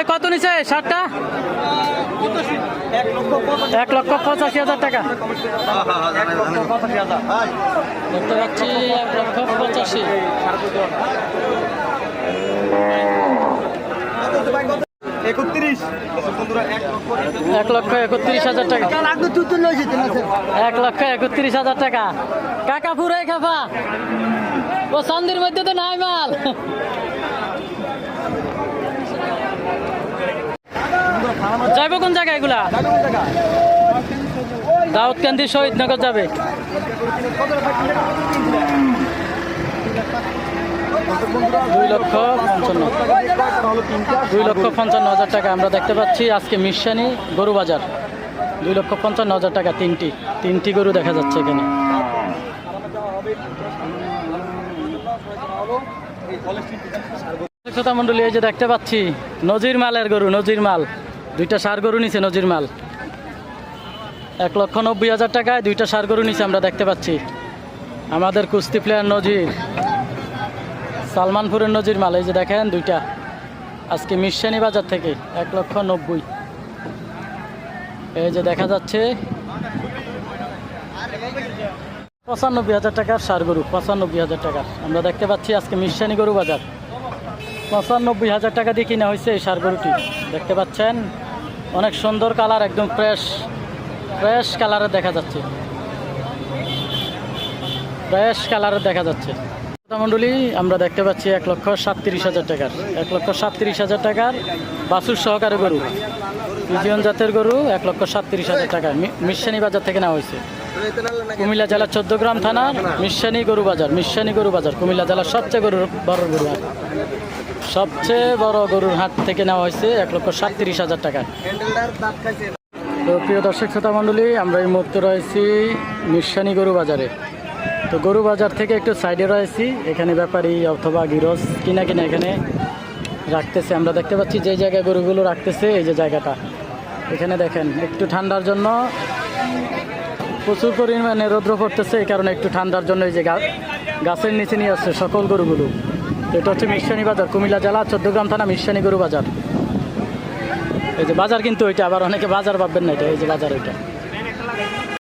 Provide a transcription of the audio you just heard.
ভাই কত নিছে? ষাটটা এক লক্ষ পঁচাশি হাজার টাকা। দেখতে পাচ্ছি এক লক্ষ পঁচাশি। একত্রিশ। এক লক্ষ হাজার টাকা। এক লক্ষ একত্রিশ হাজার টাকা। কাকা পুরাই খাফা। ও সন্ধির মধ্যে তো নাই মাল। যাইব কোন জায়গায় এগুলা? দাউদকান্দি শহীদনগর যাবে। দুই লক্ষ পঞ্চান্ন। দুই লক্ষ পঞ্চান্ন হাজার টাকা আমরা দেখতে পাচ্ছি আজকে মিশানি গরু বাজার। দুই লক্ষ পঞ্চান্ন হাজার টাকা তিনটি। তিনটি গরু দেখা যাচ্ছে এখানে। মন্ডলী এই যে দেখতে পাচ্ছি নজির মালের গরু, নজির মাল। দুইটা সার গরু নিছে নজির মাল। এক লক্ষ নব্বই হাজার টাকায় দুইটা সার গরু নিছে আমরা দেখতে পাচ্ছি। আমাদের কুস্তি প্লেয়ার নজির, সালমানপুরের নজির মাল, এই যে দেখেন দুইটা। আজকে মিশানি বাজার থেকে এক লক্ষ নব্বই। এই যে দেখা যাচ্ছে পঁচানব্বই হাজার টাকার সার গরু, পঁচানব্বই হাজার টাকা আমরা দেখতে পাচ্ছি আজকে মিশানি গরু বাজার। পঁচানব্বই হাজার টাকা দিয়ে কিনা হয়েছে এই সার গরুটি। দেখতে পাচ্ছেন? অনেক সুন্দর কালার, একদম ফ্রেশ ফ্রেশ কালারে দেখা যাচ্ছে। ফ্রেশ কালারে দেখা যাচ্ছে। মন্ডলী আমরা দেখতে পাচ্ছি এক লক্ষ সাতত্রিশ হাজার টাকার, এক লক্ষ সাতত্রিশ হাজার টাকার বাসুর সহকারী গরু। ইজিয়ন জাতের গরু, এক লক্ষ সাতত্রিশ হাজার টাকা মিশানি বাজার থেকে নেওয়া হয়েছে। কুমিল্লা জেলার চোদ্দ গ্রাম থানার মিশানি গরু বাজার মিশানি গরু বাজার, কুমিল্লা জেলার সবচেয়ে গরুর বড় গরু হাট। সবচেয়ে বড় গরুর হাট থেকে নেওয়া হয়েছে এক লক্ষ সাতত্রিশ হাজার টাকা। তো প্রিয় দর্শক, শ্রোতা মণ্ডলী, আমরা এই মুহূর্তে রয়েছি মিশানি গরু বাজারে। তো গরু বাজার থেকে একটু সাইডে রয়েছি, এখানে ব্যাপারী অথবা গিরস কিনা কিনা এখানে রাখতেছে। আমরা দেখতে পাচ্ছি যে জায়গায় গরুগুলো রাখতেছে, এই যে জায়গাটা। এখানে দেখেন, একটু ঠান্ডার জন্য প্রচুর পরিমাণে রৌদ্র পড়তেছে, এই কারণে একটু ঠান্ডার জন্য এই যে গাছ গাছের নিচে নিয়ে আসছে সকল গরুগুলো। এটা হচ্ছে মিশানি বাজার, কুমিল্লা জেলা, চোদ্দগ্রাম থানা, মিশানি গরু বাজার। এই যে বাজার কিন্তু ওইটা, আবার অনেকে বাজার ভাববেন না এটা, এই যে বাজার ওইটা।